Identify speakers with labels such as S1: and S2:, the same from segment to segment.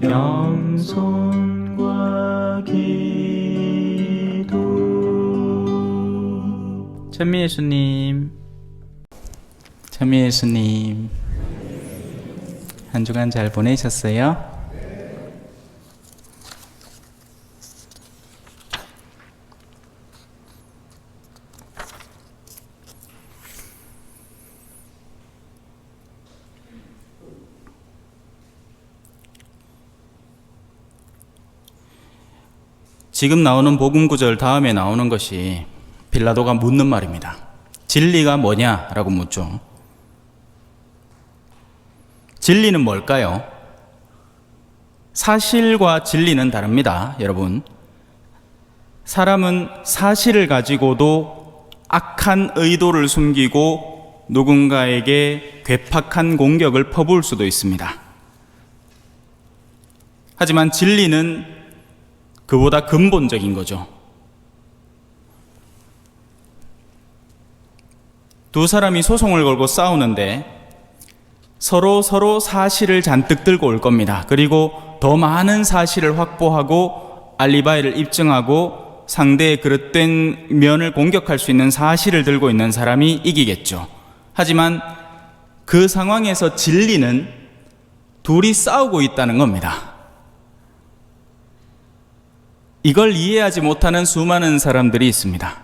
S1: 겸손과 기도.
S2: 천미 예수님, 천미 예수님, 한 주간 잘 보내셨어요? 지금 나오는 복음 구절 다음에 나오는 것이 빌라도가 묻는 말입니다. 진리가 뭐냐라고 묻죠. 진리는 뭘까요? 사실과 진리는 다릅니다, 여러분. 사람은 사실을 가지고도 악한 의도를 숨기고 누군가에게 괴팍한 공격을 퍼부을 수도 있습니다. 하지만 진리는 그보다 근본적인 거죠. 두 사람이 소송을 걸고 싸우는데 서로 서로 사실을 잔뜩 들고 올 겁니다. 그리고 더 많은 사실을 확보하고 알리바이를 입증하고 상대의 그릇된 면을 공격할 수 있는 사실을 들고 있는 사람이 이기겠죠. 하지만 그 상황에서 진리는 둘이 싸우고 있다는 겁니다. 이걸 이해하지 못하는 수많은 사람들이 있습니다.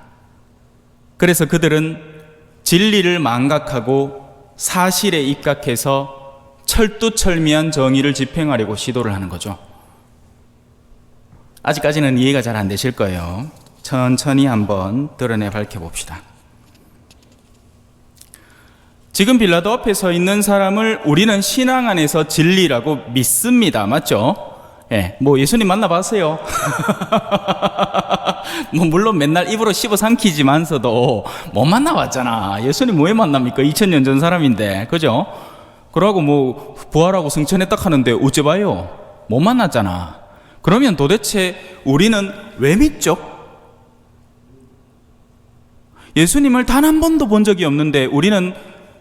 S2: 그래서 그들은 진리를 망각하고 사실에 입각해서 철두철미한 정의를 집행하려고 시도를 하는 거죠. 아직까지는 이해가 잘 안 되실 거예요. 천천히 한번 드러내 밝혀봅시다. 지금 빌라도 앞에 서 있는 사람을 우리는 신앙 안에서 진리라고 믿습니다. 맞죠? 예, 뭐 예수님 만나봤어요. 뭐 물론 맨날 입으로 씹어 삼키지만서도 못 만나봤잖아. 예수님 왜 만납니까? 2000년 전 사람인데, 그죠? 그러고 뭐 부활하고 승천에 딱 하는데 어째 봐요? 못 만났잖아. 그러면 도대체 우리는 왜 믿죠? 예수님을 단 한 번도 본 적이 없는데 우리는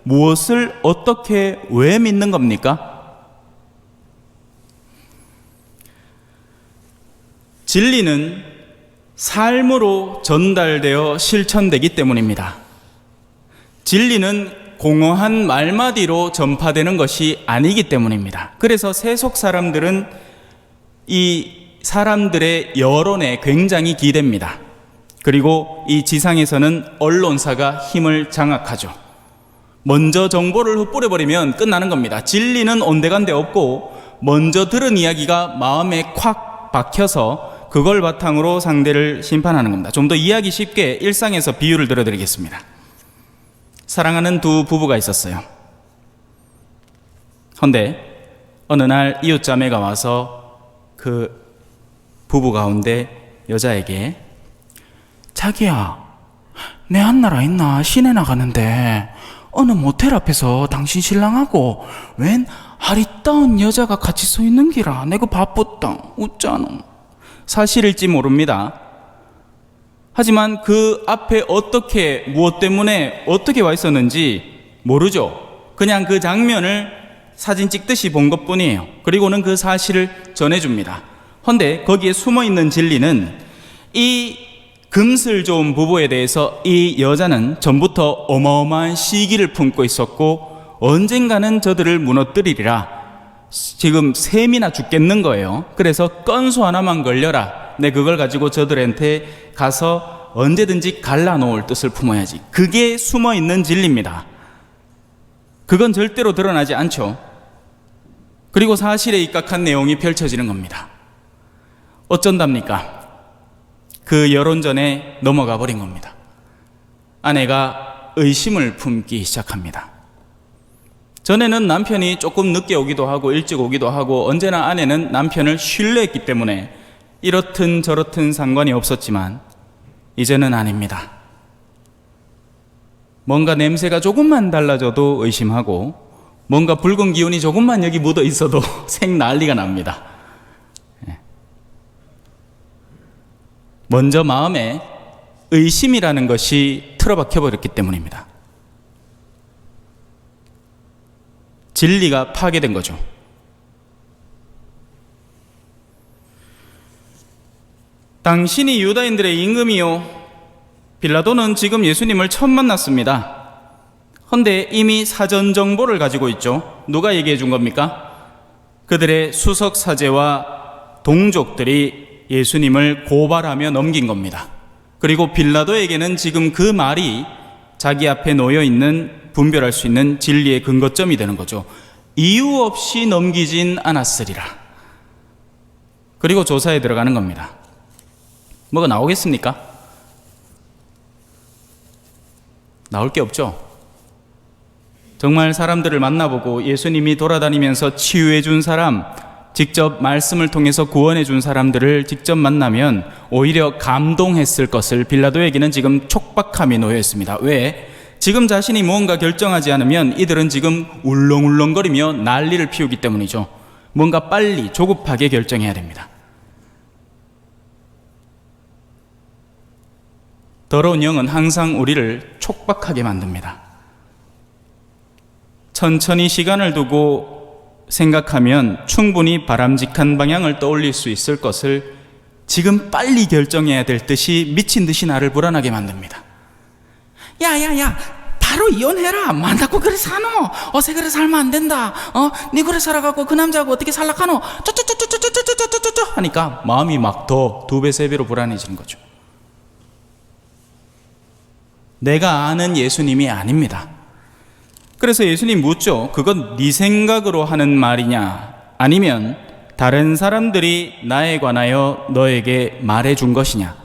S2: 무엇을 어떻게 왜 믿는 겁니까? 진리는 삶으로 전달되어 실천되기 때문입니다. 진리는 공허한 말마디로 전파되는 것이 아니기 때문입니다. 그래서 세속 사람들은 이 사람들의 여론에 굉장히 기댑니다. 그리고 이 지상에서는 언론사가 힘을 장악하죠. 먼저 정보를 흩뿌려버리면 끝나는 겁니다. 진리는 온데간데 없고 먼저 들은 이야기가 마음에 콱 박혀서 그걸 바탕으로 상대를 심판하는 겁니다. 좀 더 이해하기 쉽게 일상에서 비유를 들어드리겠습니다. 사랑하는 두 부부가 있었어요. 헌데 어느 날 이웃 자매가 와서 그 부부 가운데 여자에게 자기야 내 한나라 있나 시내 나가는데 어느 모텔 앞에서 당신 신랑하고 웬 아리따운 여자가 같이 서 있는 기라 내가 바쁘다 웃자노 사실일지 모릅니다. 하지만 그 앞에 어떻게, 무엇 때문에 어떻게 와 있었는지 모르죠. 그냥 그 장면을 사진 찍듯이 본 것 뿐이에요. 그리고는 그 사실을 전해줍니다. 헌데 거기에 숨어 있는 진리는 이 금슬 좋은 부부에 대해서 이 여자는 전부터 어마어마한 시기를 품고 있었고 언젠가는 저들을 무너뜨리리라 지금 셈이나 죽겠는 거예요. 그래서 건수 하나만 걸려라. 내 그걸 가지고 저들한테 가서 언제든지 갈라놓을 뜻을 품어야지. 그게 숨어 있는 진리입니다. 그건 절대로 드러나지 않죠. 그리고 사실에 입각한 내용이 펼쳐지는 겁니다. 어쩐답니까? 그 여론전에 넘어가 버린 겁니다. 아내가 의심을 품기 시작합니다. 전에는 남편이 조금 늦게 오기도 하고 일찍 오기도 하고 언제나 아내는 남편을 신뢰했기 때문에 이렇든 저렇든 상관이 없었지만 이제는 아닙니다. 뭔가 냄새가 조금만 달라져도 의심하고 뭔가 붉은 기운이 조금만 여기 묻어 있어도 생 난리가 납니다. 예. 먼저 마음에 의심이라는 것이 틀어박혀 버렸기 때문입니다. 진리가 파괴된 거죠. 당신이 유다인들의 임금이요. 빌라도는 지금 예수님을 처음 만났습니다. 헌데 이미 사전 정보를 가지고 있죠. 누가 얘기해 준 겁니까? 그들의 수석 사제와 동족들이 예수님을 고발하며 넘긴 겁니다. 그리고 빌라도에게는 지금 그 말이 자기 앞에 놓여 있는 분별할 수 있는 진리의 근거점이 되는 거죠. 이유 없이 넘기진 않았으리라. 그리고 조사에 들어가는 겁니다. 뭐가 나오겠습니까? 나올 게 없죠. 정말 사람들을 만나보고 예수님이 돌아다니면서 치유해 준 사람, 직접 말씀을 통해서 구원해 준 사람들을 직접 만나면 오히려 감동했을 것을 빌라도에게는 지금 촉박함이 놓여 있습니다. 왜? 지금 자신이 무언가 결정하지 않으면 이들은 지금 울렁울렁거리며 난리를 피우기 때문이죠. 뭔가 빨리 조급하게 결정해야 됩니다. 더러운 영은 항상 우리를 촉박하게 만듭니다. 천천히 시간을 두고 생각하면 충분히 바람직한 방향을 떠올릴 수 있을 것을 지금 빨리 결정해야 될 듯이 미친 듯이 나를 불안하게 만듭니다. 야야야 바로 이혼해라 만다고 그래 사노 어세 그래 살면 안 된다 어니 그래 살아갖고 그 남자하고 어떻게 살락하노 쪼쪼쪼쪼쪼쪼쪼쪼쪼 하니까 마음이 막 더 두 배 세 배로 불안해지는 거죠. 내가 아는 예수님이 아닙니다. 그래서 예수님 묻죠. 그건 네 생각으로 하는 말이냐? 아니면 다른 사람들이 나에 관하여 너에게 말해 준 것이냐?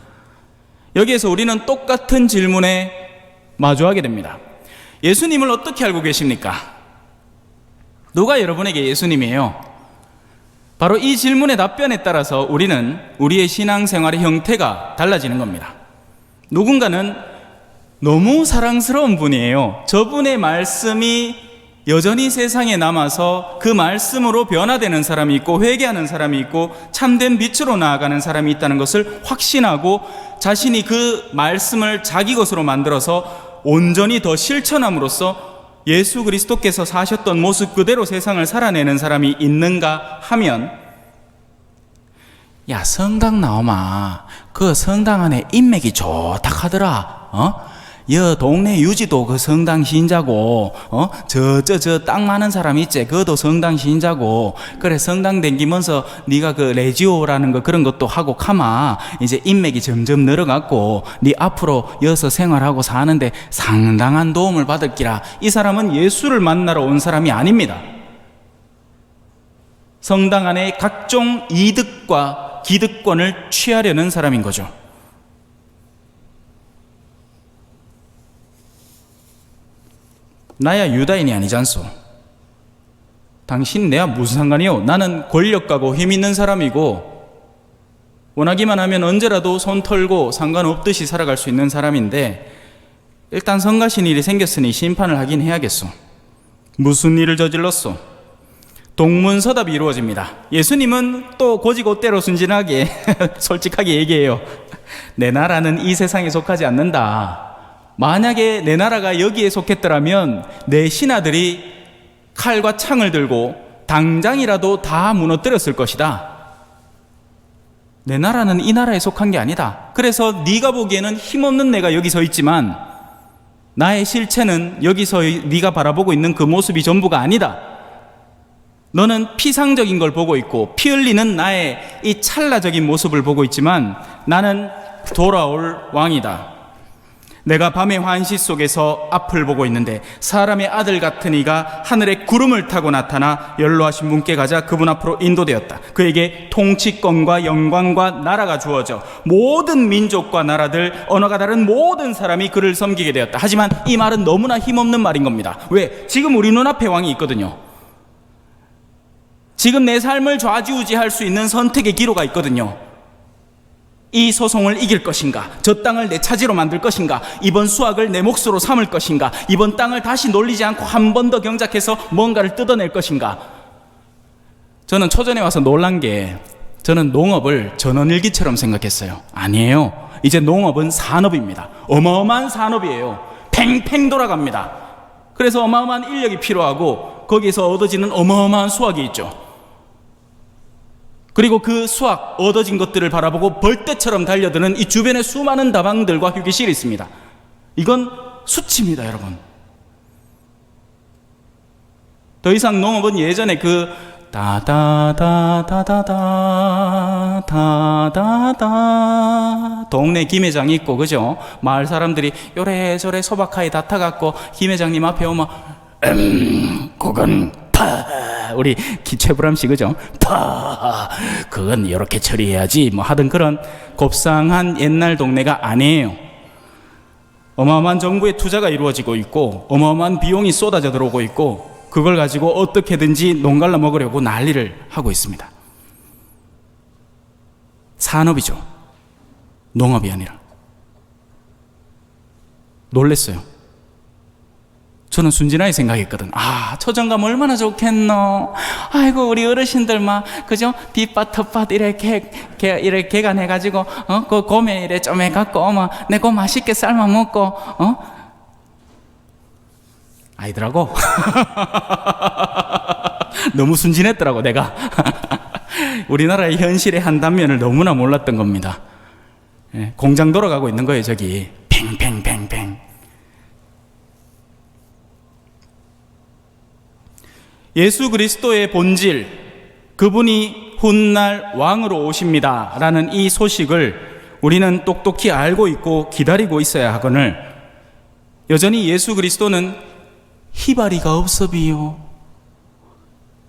S2: 여기에서 우리는 똑같은 질문에 마주하게 됩니다. 예수님을 어떻게 알고 계십니까? 누가 여러분에게 예수님이에요? 바로 이 질문의 답변에 따라서 우리는 우리의 신앙생활의 형태가 달라지는 겁니다. 누군가는 너무 사랑스러운 분이에요. 저분의 말씀이 여전히 세상에 남아서 그 말씀으로 변화되는 사람이 있고 회개하는 사람이 있고 참된 빛으로 나아가는 사람이 있다는 것을 확신하고 자신이 그 말씀을 자기 것으로 만들어서 온전히 더 실천함으로써 예수 그리스도께서 사셨던 모습 그대로 세상을 살아내는 사람이 있는가 하면 야 성당 나오마 그 성당 안에 인맥이 좋다 하더라 어? 여 동네 유지도 그 성당 신자고 어? 저 저 저 땅 많은 사람 있지. 그도 성당 신자고. 그래 성당 댕기면서 네가 그 레지오라는 거 그런 것도 하고 카마. 이제 인맥이 점점 늘어갔고 네 앞으로 여서 생활하고 사는데 상당한 도움을 받을 기라. 이 사람은 예수를 만나러 온 사람이 아닙니다. 성당 안에 각종 이득과 기득권을 취하려는 사람인 거죠. 나야 유다인이 아니잖소. 당신 내가 무슨 상관이요? 나는 권력가고 힘 있는 사람이고 원하기만 하면 언제라도 손 털고 상관없듯이 살아갈 수 있는 사람인데 일단 성가신 일이 생겼으니 심판을 하긴 해야겠소. 무슨 일을 저질렀소? 동문서답이 이루어집니다. 예수님은 또 고지고대로 순진하게 솔직하게 얘기해요. 내 나라는 이 세상에 속하지 않는다. 만약에 내 나라가 여기에 속했더라면 내 신하들이 칼과 창을 들고 당장이라도 다 무너뜨렸을 것이다. 내 나라는 이 나라에 속한 게 아니다. 그래서 네가 보기에는 힘없는 내가 여기 서 있지만 나의 실체는 여기서 네가 바라보고 있는 그 모습이 전부가 아니다. 너는 피상적인 걸 보고 있고 피 흘리는 나의 이 찰나적인 모습을 보고 있지만 나는 돌아올 왕이다. 내가 밤의 환시 속에서 앞을 보고 있는데 사람의 아들 같은 이가 하늘에 구름을 타고 나타나 연로하신 분께 가자 그분 앞으로 인도되었다. 그에게 통치권과 영광과 나라가 주어져 모든 민족과 나라들 언어가 다른 모든 사람이 그를 섬기게 되었다. 하지만 이 말은 너무나 힘없는 말인 겁니다. 왜? 지금 우리 눈앞에 왕이 있거든요. 지금 내 삶을 좌지우지할 수 있는 선택의 기로가 있거든요. 이 소송을 이길 것인가? 저 땅을 내 차지로 만들 것인가? 이번 수확을 내 몫으로 삼을 것인가? 이번 땅을 다시 놀리지 않고 한 번 더 경작해서 뭔가를 뜯어낼 것인가? 저는 초전에 와서 놀란 게 저는 농업을 전원일기처럼 생각했어요. 아니에요. 이제 농업은 산업입니다. 어마어마한 산업이에요. 팽팽 돌아갑니다. 그래서 어마어마한 인력이 필요하고 거기서 얻어지는 어마어마한 수확이 있죠. 그리고 그 수확, 얻어진 것들을 바라보고 벌떼처럼 달려드는 이 주변의 수많은 다방들과 휴게실이 있습니다. 이건 수치입니다, 여러분. 더 이상 농업은 예전에 그 다다다다다다 다다다 동네 김회장이 있고 그죠? 마을 사람들이 요래저래 소박하게 다 타갖고 김회장님 앞에 오면 음 그건 파 우리 기최불암 씨 그죠? 파 그건 이렇게 처리해야지 뭐 하던 그런 곱상한 옛날 동네가 아니에요. 어마어마한 정부의 투자가 이루어지고 있고 어마어마한 비용이 쏟아져 들어오고 있고 그걸 가지고 어떻게든지 농갈라 먹으려고 난리를 하고 있습니다. 산업이죠. 농업이 아니라. 놀랬어요. 저는 순진하게 생각했거든. 아, 초정감 얼마나 좋겠노. 아이고, 우리 어르신들 막, 그죠? 뒷밭, 텃밭 이렇게, 개, 이렇게 개간해가지고, 어, 그 고메 이래 좀 해갖고, 어머, 내고 맛있게 삶아 먹고, 어? 아니더라고. 너무 순진했더라고, 내가. 우리나라의 현실의 한 단면을 너무나 몰랐던 겁니다. 예, 공장 돌아가고 있는 거예요, 저기. 팽팽팽팽. 예수 그리스도의 본질, 그분이 훗날 왕으로 오십니다. 라는 이 소식을 우리는 똑똑히 알고 있고 기다리고 있어야 하거늘 여전히 예수 그리스도는 희바리가 없어 비요.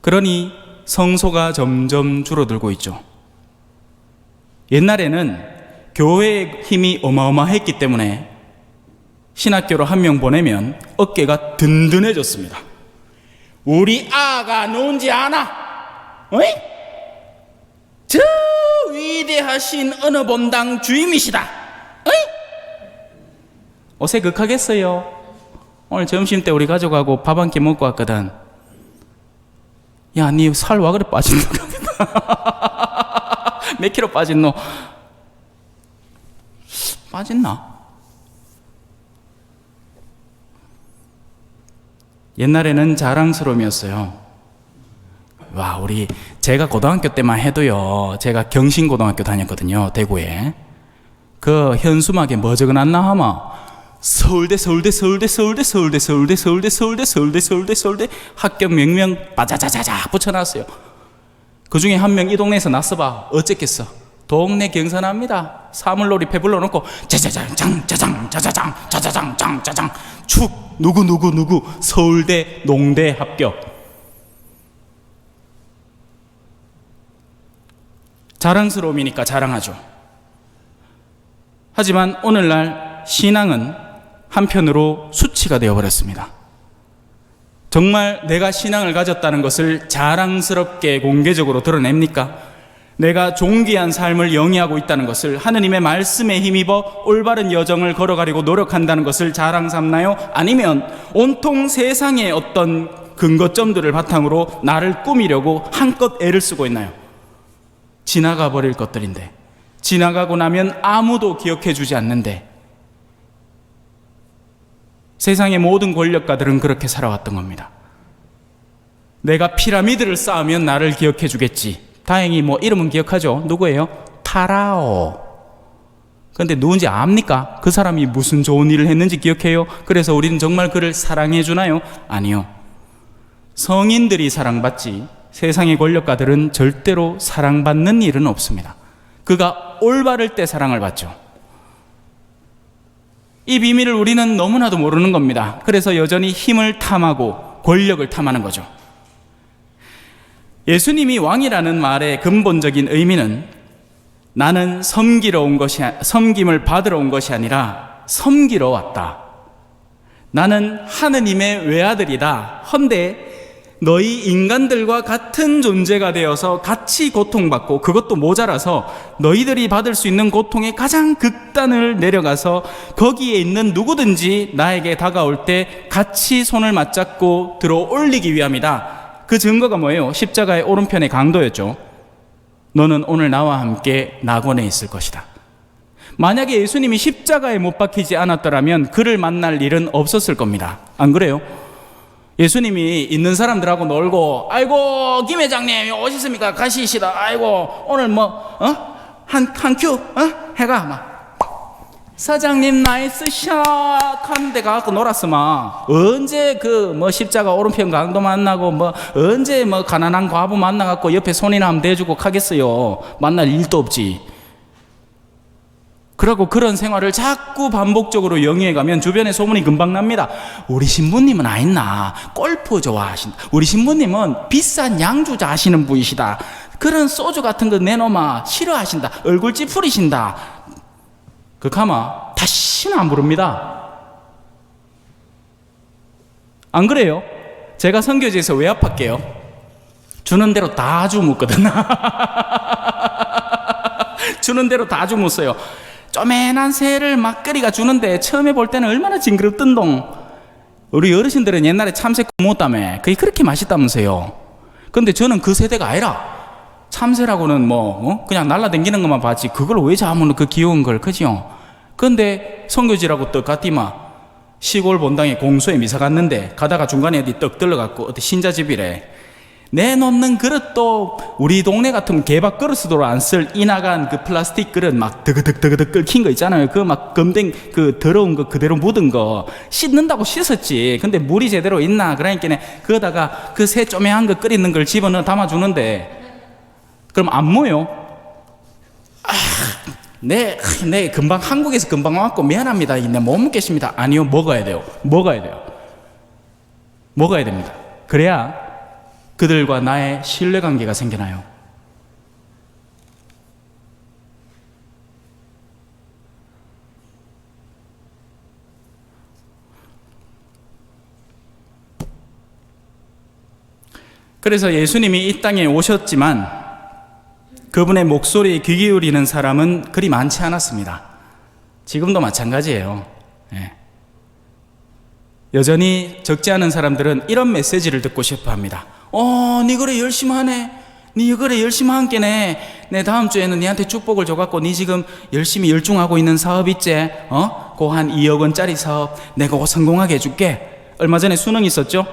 S2: 그러니 성소가 점점 줄어들고 있죠. 옛날에는 교회의 힘이 어마어마했기 때문에 신학교로 한 명 보내면 어깨가 든든해졌습니다. 우리 아가 누군지 아나? 어이? 저 위대하신 어느 본당 주임이시다. 어이? 어세 극하겠어요. 오늘 점심 때 우리 가족하고 밥 한 끼 먹고 왔거든. 야, 니 살 와 그래 빠진 너? 몇 킬로 빠진 너? 빠졌나? 옛날에는 자랑스러움이었어요. 와, 우리 제가 고등학교 때만 해도요. 제가 경신고등학교 다녔거든요. 대구에. 그 현수막에 뭐 적어놨나 하마 서울대 서울대 서울대 서울대 서울대 서울대 서울대 서울대 서울대 서울대 서울대 합격 명명 빠자자자자 붙여놨어요. 그 중에 한 명 이 동네에서 났어 봐 어쨌겠어? 동네 경선합니다. 사물놀이 배불러 놓고 짜자장 짜장 짜자장 짜자장 장 짜장 축 누구 누구 누구 서울대 농대 합격. 자랑스러움이니까 자랑하죠. 하지만 오늘날 신앙은 한편으로 수치가 되어버렸습니다. 정말 내가 신앙을 가졌다는 것을 자랑스럽게 공개적으로 드러냅니까? 내가 존귀한 삶을 영위하고 있다는 것을 하느님의 말씀에 힘입어 올바른 여정을 걸어가려고 노력한다는 것을 자랑 삼나요? 아니면 온통 세상의 어떤 근거점들을 바탕으로 나를 꾸미려고 한껏 애를 쓰고 있나요? 지나가 버릴 것들인데 지나가고 나면 아무도 기억해 주지 않는데 세상의 모든 권력가들은 그렇게 살아왔던 겁니다. 내가 피라미드를 쌓으면 나를 기억해 주겠지. 다행히 뭐 이름은 기억하죠. 누구예요? 파라오. 근데 누군지 압니까? 그 사람이 무슨 좋은 일을 했는지 기억해요? 그래서 우리는 정말 그를 사랑해 주나요? 아니요. 성인들이 사랑받지 세상의 권력가들은 절대로 사랑받는 일은 없습니다. 그가 올바를 때 사랑을 받죠. 이 비밀을 우리는 너무나도 모르는 겁니다. 그래서 여전히 힘을 탐하고 권력을 탐하는 거죠. 예수님이 왕이라는 말의 근본적인 의미는 나는 섬기러 온 것이 섬김을 받으러 온 것이 아니라 섬기러 왔다. 나는 하느님의 외아들이다. 헌데 너희 인간들과 같은 존재가 되어서 같이 고통받고 그것도 모자라서 너희들이 받을 수 있는 고통의 가장 극단을 내려가서 거기에 있는 누구든지 나에게 다가올 때 같이 손을 맞잡고 들어 올리기 위함이다. 그 증거가 뭐예요? 십자가의 오른편의 강도였죠. 너는 오늘 나와 함께 낙원에 있을 것이다. 만약에 예수님이 십자가에 못 박히지 않았더라면 그를 만날 일은 없었을 겁니다. 안 그래요? 예수님이 있는 사람들하고 놀고 아이고 김 회장님 오셨습니까 가시시다 아이고 오늘 뭐 어 한 한 큐 어? 해가 막 사장님 나이스 샷 하는데 가갖고 놀았으면 언제 그 뭐 십자가 오른편 강도 만나고 뭐 언제 뭐 가난한 과부 만나갖고 옆에 손이나 한번 대주고 가겠어요 만날 일도 없지 그러고 그런 생활을 자꾸 반복적으로 영위해 가면 주변에 소문이 금방 납니다. 우리 신부님은 아 있나 골프 좋아하신다. 우리 신부님은 비싼 양주 자시는 분이시다. 그런 소주 같은 거 내놓으면 싫어하신다. 얼굴 찌푸리신다. 그 가마 다시는 안 부릅니다. 안 그래요? 제가 선교지에서 외압할게요. 주는 대로 다 주묻거든. 주는 대로 다 주묻어요. 쪼매난 새를 막걸리가 주는데 처음에 볼 때는 얼마나 징그럽던동. 우리 어르신들은 옛날에 참새 먹었다며. 그게 그렇게 맛있다면서요. 근데 저는 그 세대가 아니라 참새라고는 뭐 어? 그냥 날라다니는 것만 봤지 그걸 왜 잡으면 그 귀여운 걸 그죠? 근데 성교지라고 떡 갔디마 시골 본당에 공소에 미사 갔는데 가다가 중간에 어디 떡 들러갖고 어디 신자집이래 내놓는 그릇도 우리 동네 같으면 개밥 그릇으로 안 쓸 이나간 그 플라스틱 그릇 막 드그득드그득 끓긴 거 있잖아요. 그 막 검댕 그 더러운 거 그대로 묻은 거 씻는다고 씻었지. 근데 물이 제대로 있나 그러니까 그거다가 그 새 쪼매한 거 끓이는 걸 집어넣어 담아주는데 그럼 안 모여? 아, 네, 네 금방 한국에서 금방 왔고 미안합니다. 네, 못 먹겠습니다. 아니요, 먹어야 돼요. 먹어야 돼요. 먹어야 됩니다. 그래야 그들과 나의 신뢰 관계가 생겨나요. 그래서 예수님이 이 땅에 오셨지만 그분의 목소리에 귀 기울이는 사람은 그리 많지 않았습니다. 지금도 마찬가지예요. 예. 여전히 적지 않은 사람들은 이런 메시지를 듣고 싶어 합니다. 어, 니 그래 열심히 하네. 니 그래 열심히 한 게네. 내 다음 주에는 니한테 축복을 줘갖고 니 지금 열심히 열중하고 있는 사업 있지? 어? 그한 2억 원짜리 사업 내가 성공하게 해줄게. 얼마 전에 수능 있었죠?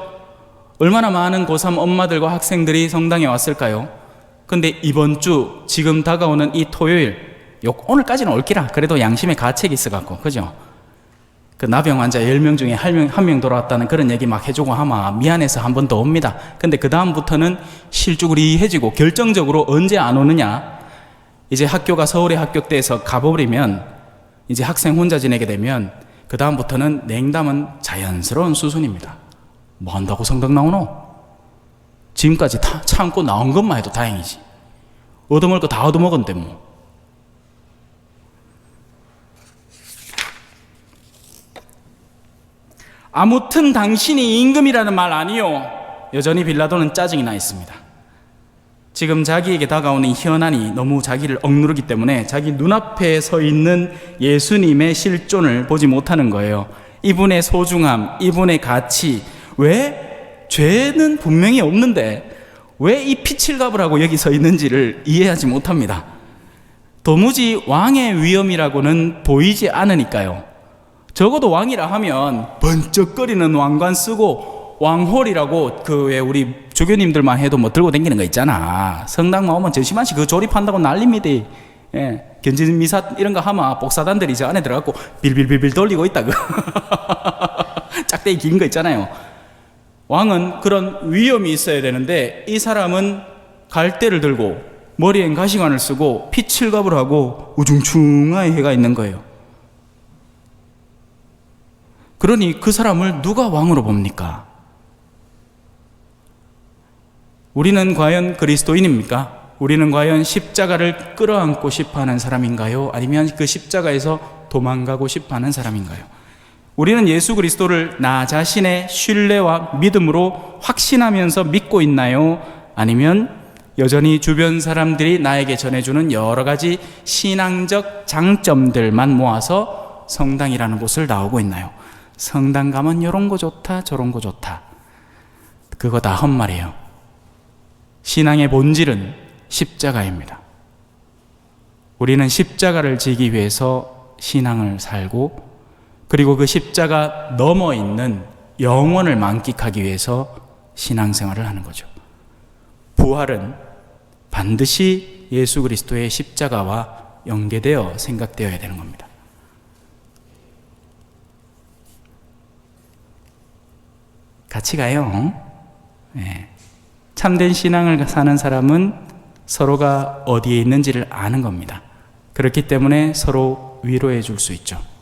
S2: 얼마나 많은 고3 엄마들과 학생들이 성당에 왔을까요? 근데 이번 주 지금 다가오는 이 토요일 요 오늘까지는 올기라 그래도 양심의 가책이 있어갖고 그죠? 그 나병 환자 10명 중에 한 명 돌아왔다는 그런 얘기 막 해주고 하마 미안해서 한 번 더 옵니다. 근데 그 다음부터는 실주구리해지고 결정적으로 언제 안 오느냐? 이제 학교가 서울에 합격돼서 가버리면 이제 학생 혼자 지내게 되면 그 다음부터는 냉담은 자연스러운 수순입니다. 뭐 한다고 성당 나오노? 지금까지 다 참고 나온 것만 해도 다행이지. 얻어먹을 거 다 얻어먹었는데 뭐. 아무튼 당신이 임금이라는 말 아니요. 여전히 빌라도는 짜증이 나 있습니다. 지금 자기에게 다가오는 현안이 너무 자기를 억누르기 때문에 자기 눈앞에 서 있는 예수님의 실존을 보지 못하는 거예요. 이분의 소중함, 이분의 가치, 왜 죄는 분명히 없는데 왜 이 피칠갑을 하고 여기 서 있는지를 이해하지 못합니다. 도무지 왕의 위엄이라고는 보이지 않으니까요. 적어도 왕이라 하면 번쩍거리는 왕관 쓰고 왕홀이라고 그왜 우리 조교님들만 해도 뭐 들고 다니는 거 있잖아. 성당만 오면 전시만씩 그 조립한다고 난립니다. 예. 견진 미사 이런 거 하면 복사단들이 저 안에 들어가고 빌빌빌빌 돌리고 있다. 그 짝대기 긴 거 있잖아요. 왕은 그런 위엄이 있어야 되는데 이 사람은 갈대를 들고 머리엔 가시관을 쓰고 피칠갑을 하고 우중충하게 해가 있는 거예요. 그러니 그 사람을 누가 왕으로 봅니까? 우리는 과연 그리스도인입니까? 우리는 과연 십자가를 끌어안고 싶어 하는 사람인가요? 아니면 그 십자가에서 도망가고 싶어 하는 사람인가요? 우리는 예수 그리스도를 나 자신의 신뢰와 믿음으로 확신하면서 믿고 있나요? 아니면 여전히 주변 사람들이 나에게 전해주는 여러 가지 신앙적 장점들만 모아서 성당이라는 곳을 나오고 있나요? 성당 가면 이런 거 좋다, 저런 거 좋다. 그거 다 헛말이에요. 신앙의 본질은 십자가입니다. 우리는 십자가를 지기 위해서 신앙을 살고 그리고 그 십자가 넘어 있는 영원을 만끽하기 위해서 신앙생활을 하는 거죠. 부활은 반드시 예수 그리스도의 십자가와 연계되어 생각되어야 되는 겁니다. 같이 가요. 예. 참된 신앙을 사는 사람은 서로가 어디에 있는지를 아는 겁니다. 그렇기 때문에 서로 위로해 줄 수 있죠.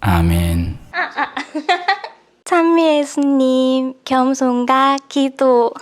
S2: 아멘.
S3: 찬미 예수님, 겸손과 기도.